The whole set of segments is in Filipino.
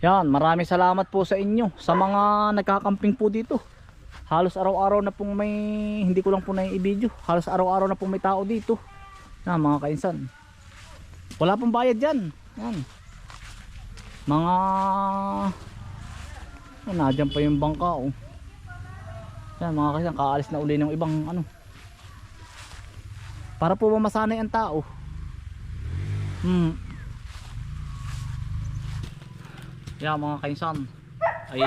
Yan, maraming salamat po sa inyo sa mga nagkakamping po dito. Halos araw-araw na pong may hindi ko lang po na i-video. Halos araw-araw na pong may tao dito. Na mga kainsan. Wala pong bayad diyan. Yan. Mga oh, nadyan pa yung bangka oh. Yan mga kainsan, kaalis na uli ng ibang ano. Para po masanay ang tao? Hmm. Yeah, mga kainsan, ay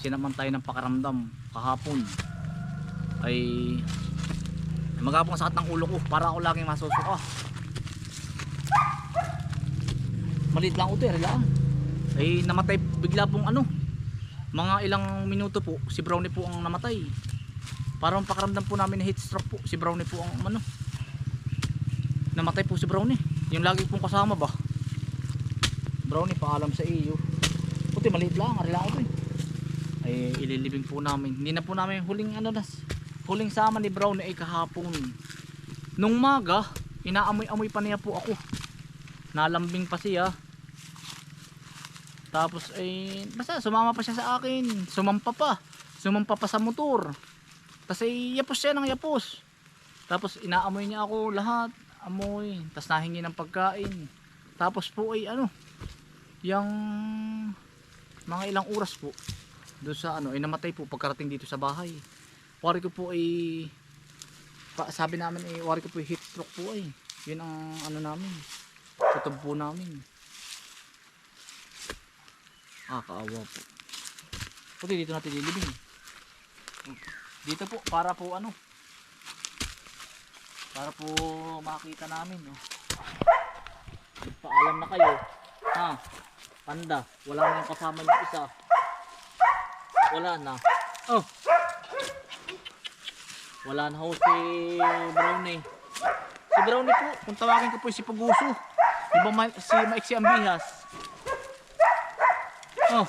sinaman tayo ng pakaramdam kahapon. Ay magapong sakit ng ulo ko para ako laging masusuka. Malit lang uto, lang. Ay namatay bigla pong ano. Mga ilang minuto po, si Brownie po ang namatay. Parang pakaramdam po namin na heat stroke po, si Brownie po ang ano. Namatay po si Brownie. Yung lagi pong kasama ba? Brownie, paalam sa iyo. Puti, maliit lang. Ari lang ako eh. Ay, ililibing po namin. Hindi na po namin huling ano nas. Huling sama ni Brownie ay kahapon. Nung maga, inaamoy-amoy pa niya po ako. Nalambing pa siya. Tapos ay, basta sumama pa siya sa akin. Sumampa pa. Sumampa pa sa motor. Ay, yapos siya ng yapos. Tapos inaamoy niya ako lahat. Amoy. Tapos nahingi ng pagkain. Tapos po ay ano, yung mga ilang oras po doon sa ano ay namatay po pagkarating dito sa bahay. Wari ko po ay pa, sabi namin ay wari ko po heat stroke po ay. Yun ang ano namin kutob po namin. Ah kaawa po. Puti dito natin lilibing dito po para po ano para po makita namin no paalam na kayo. Ha panda wala na yung kasama yung isa. Wala na. Oh. Wala na ho si Brownie. Si Brownie po kung tawagin ko po si Puguso di ba ma- si Maiksi Ambihas oh.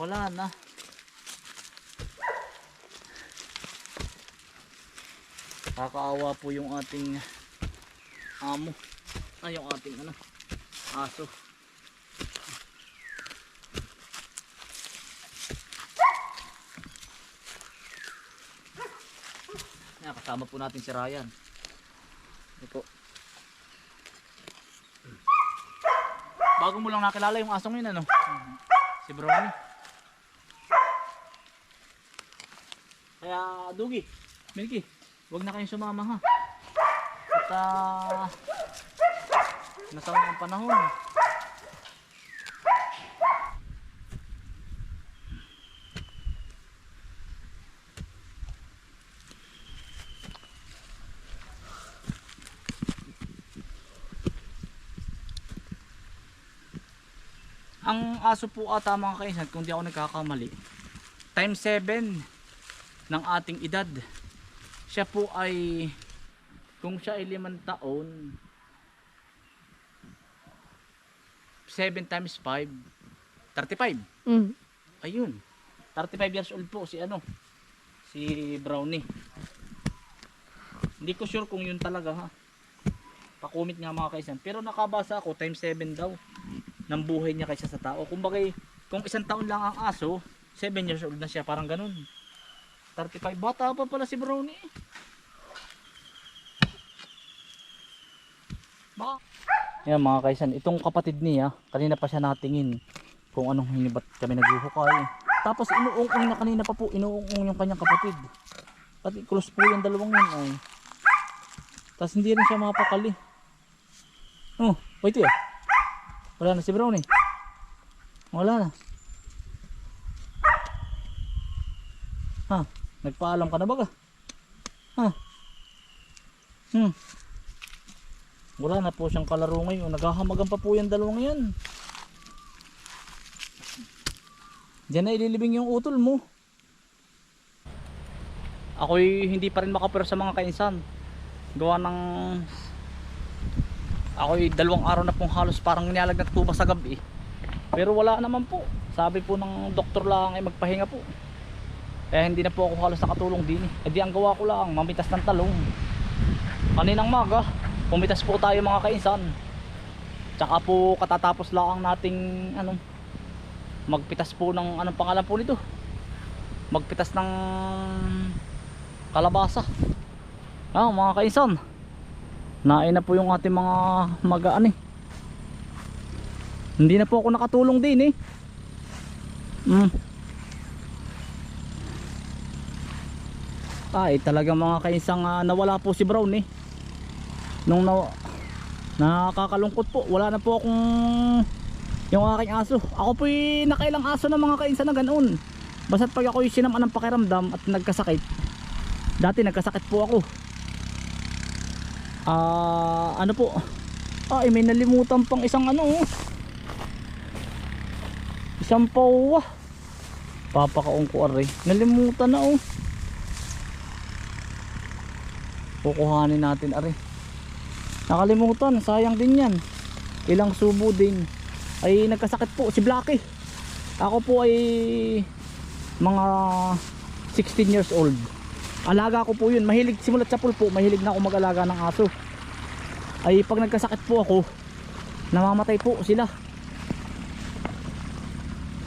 Wala na. Kakaawa po yung ating amo ay yung ating ano aso. Yan, kasama po natin si Ryan. Ito po. Bago mo lang nakilala yung asong yun ano? Si Brownie. Kaya Dugi Milky wag na kayong sumama ha? At ah Nasaan ang panahon? Ang aso po ata mga kaisan, kung di ako nagkakamali, time 7 ng ating edad. Siya po ay, kung siya ay limang taon, 7 times 5 35 Mm. ayun. 35 years old po si ano si Brownie. Hindi ko sure kung yun talaga ha. Pakumit nga mga kaisan. Pero nakabasa ako times 7 daw ng buhay niya kaysa sa tao. Kumbaga kung isang taon lang ang aso 7 years old na siya parang ganun. 35 bata pa pala si Brownie. Ba yan mga kaisan, itong kapatid niya, kanina pa siya natingin kung anong hinibat kami naghuhukay. Tapos inuungong na kanina pa po, inuungong yung kanyang kapatid. Pati close po yung dalawang yun ay. Tapos hindi rin siya mapakali. Oh, wait eh. Wala na si Brownie. Wala na. Ha, nagpaalam ka na ba ka? Ha? Hmm. Wala na po siyang kalaro ngayon. Naghahamagan pa po yung dalawang yan. Diyan na ililibing yung utol mo. Ako'y hindi pa rin makapero sa mga kainsan. Gawa ng... Ako'y dalawang araw na pong halos parang nilalag na tuba sa gabi. Pero wala naman po. Sabi po ng doktor lang ay magpahinga po. Kaya hindi na po ako halos nakatulong din. Eh di ang gawa ko lang, mamitas ng talong. Kaninang maga, pumitas po tayo mga kainsan. Tsaka po katatapos lang nating ano magpitas po ng anong pangalan po nito? Magpitas ng kalabasa. Ah, mga kainsan. Nain na po yung ating mga magaan eh. Hindi na po ako nakatulong din eh. Mm. Ay, talaga mga kainsang ah, nawala po si Brown eh. Nung na nakakalungkot po, wala na po akong yung aking aso. Ako po nakailang aso ng mga kainsan na ganoon. Basta't pag ako yung sinamaan ng pakiramdam at nagkasakit. Dati nagkasakit po ako. Ah, ano po? Ay, may nalimutan pang isang ano. oh. Isang pawa. Papakaong ko aray. Nalimutan na oh. Kukuhanin natin aray. Nakalimutan, sayang din yan. Ilang subo din. Ay nagkasakit po si Blacky. Ako po ay mga 16 years old. Alaga ko po yun. Mahilig simulat sa pulpo, mahilig na ako mag-alaga ng aso. Ay pag nagkasakit po ako, namamatay po sila.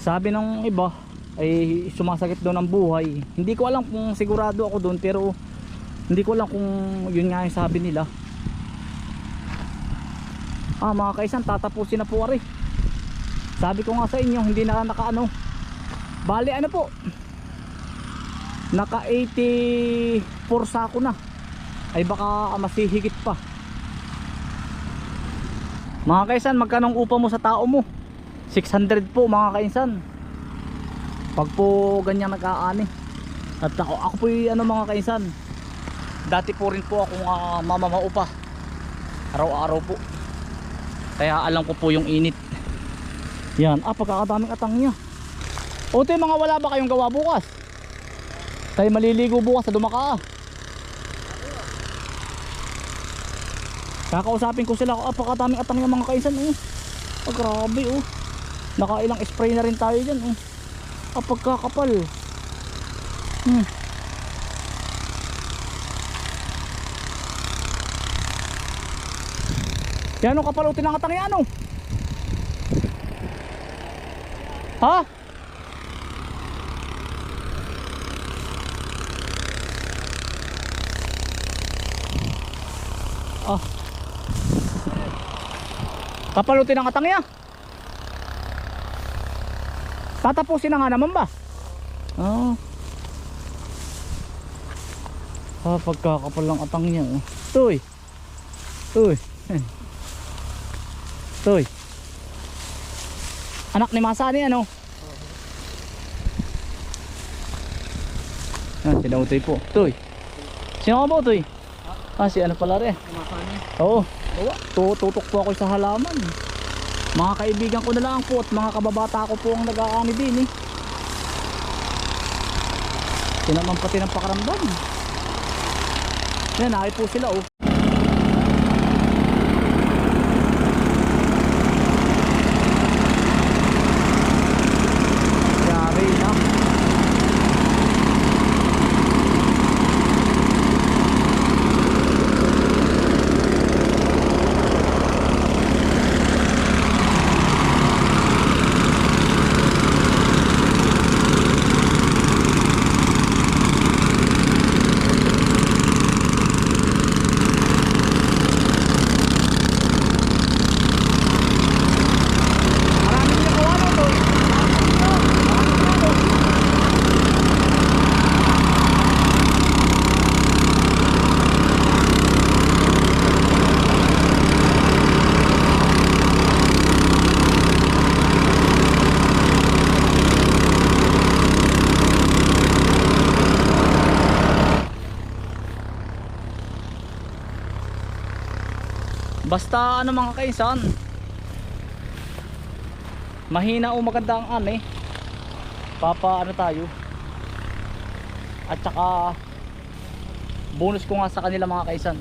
Sabi ng iba ay sumasakit doon ang buhay. Hindi ko alam kung sigurado ako doon pero hindi ko alam kung yun nga yung sabi nila. Ah mga kaisan, tatapusin na po ari. Sabi ko nga sa inyo, hindi na naka ano. Bali ano po? Naka 84 sako na. Ay baka masihigit pa. Mga kaisan, magkano ang upa mo sa tao mo? 600 po mga kaisan. Pag po ganyan nag-aani. At ako, ako po yung ano mga kaisan. Dati po rin po akong uh, mamamaupa. Araw-araw po. Kaya alam ko po yung init. Yan, ah pagkakadaming atang niya. O mga wala ba kayong gawa bukas? Tayo maliligo bukas sa dumaka. Kakausapin ko sila, ah pagkakadaming atang niya mga kaisan. Oh. Ah, grabe oh. Nakailang spray na rin tayo dyan. Oh. Ah pagkakapal. Hmm. Yan ang kapalutin ng atang yan oh. Ha? Ah. Kapalutin ng atang yan. Tatapusin na nga naman ba? Oh. Ah, pagkakapal ng atang niya. Oh. Tuy. Tuy. Tuy. Anak ni Masani ano? Ah, sinautoy po. Tuy. Sino ka ba, Tuy? Ah, si ano pala rin. Oo. Tu- Tutok po ako sa halaman. Mga kaibigan ko na lang po at mga kababata ko po ang nag-aani din eh. Sinaman pati ng pakaramdam. Yan, nakay po sila oh. Basta ano mga kaisan. Mahina o maganda ang ane Papa ano tayo? At saka Bonus ko nga sa kanila mga kaisan.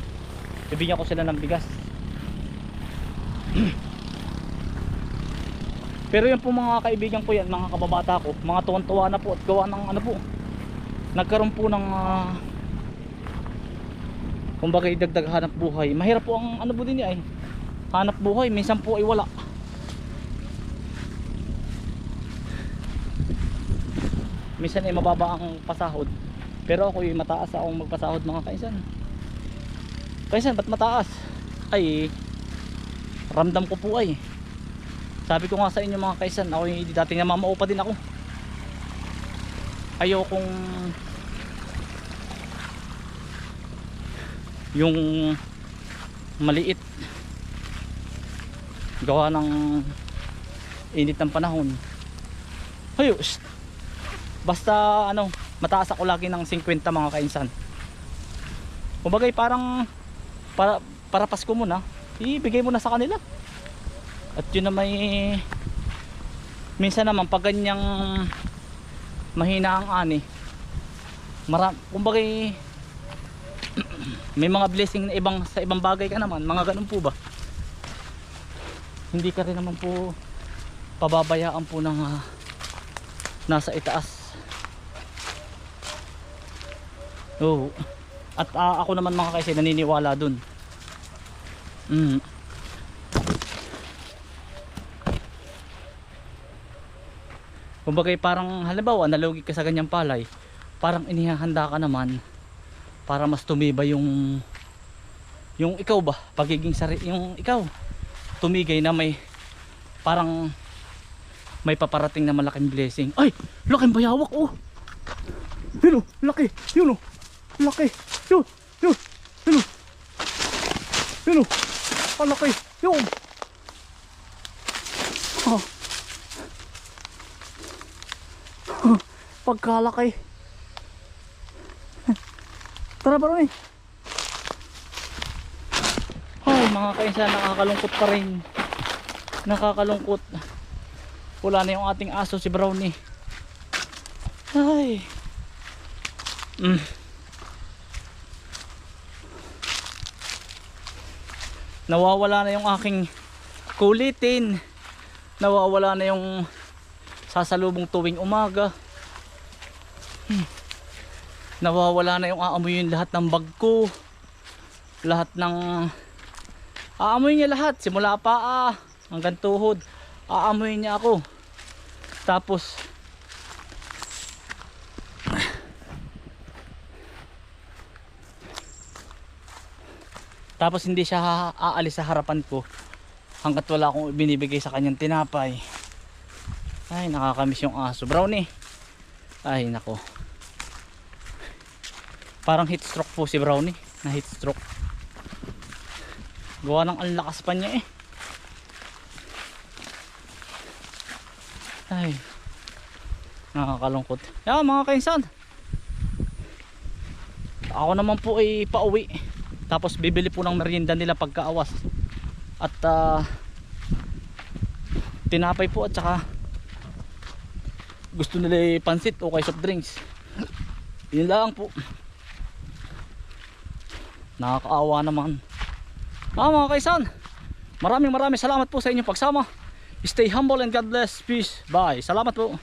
Bibigyan ko sila ng bigas. Pero yan po mga kaibigan ko yan Mga kababata ko. Mga tuwan-tuwa na po at gawa ng ano po. Nagkaroon po ng ah, kumbaga dagdag hanap buhay. Mahirap po ang ano po din eh hanap buhay minsan po ay wala. Minsan ay mababa ang pasahod. Pero ako ay mataas akong magpasahod mga kaisan. Kaisan ba't mataas? Ay ramdam ko po ay. Sabi ko nga sa inyo mga kaisan ako yung dating namamaupa din ako. Ayaw yung maliit gawa ng init ng panahon. Hayo basta ano mataas ako lagi ng 50 mga kainsan. Kumbagay parang para, para Pasko mo na ibigay mo na sa kanila. At yun na may minsan naman pag ganyang mahina ang ani mara, kumbagay may mga blessing na ibang sa ibang bagay ka naman. Mga ganun po ba? Hindi ka rin naman po pababayaan po ng ah, nasa itaas. Oo. At ah, ako naman mga kaisi naniniwala dun. Mm. kumbagay parang halimbawa nalugi ka sa ganyang palay parang inihahanda ka naman para mas tumibay yung yung ikaw ba? Pagiging sari yung ikaw. Tumigay na may parang may paparating na malaking blessing. Ay! Laking bayawak oh! Yun oh! Laki! Yun oh! Laki! Yun! Yun! Yun oh! Ang laki yun! Oh. Oh, pagkalaki Tara bro eh. Ay mga kainsa nakakalungkot pa rin. Nakakalungkot. Wala na yung ating aso si Brownie. Ay. Mm. Nawawala na yung aking kulitin. Nawawala na yung sasalubong tuwing umaga. Hmm nawawala na yung aamoy yung lahat ng bag ko. Lahat ng aamoy niya lahat. Simula pa ah, hanggang tuhod aamoy niya ako. Tapos tapos hindi siya aalis sa harapan ko hanggat wala akong binibigay sa kanyang tinapay. Ay nakakamiss yung aso. Brownie. Ay nako parang heat stroke po si Brownie na heat stroke. Gawa ng ang lakas pa niya eh. Ay nakakalungkot. Yan mga kainsan ako naman po ay pauwi. Tapos bibili po ng merienda nila pagkaawas. At uh, tinapay po at saka gusto nila pansit o kay soft drinks. Yun lang po nakakaawa naman. Ah mga kaisan maraming maraming salamat po sa inyong pagsama. Stay humble and God bless. Peace. Bye. Salamat po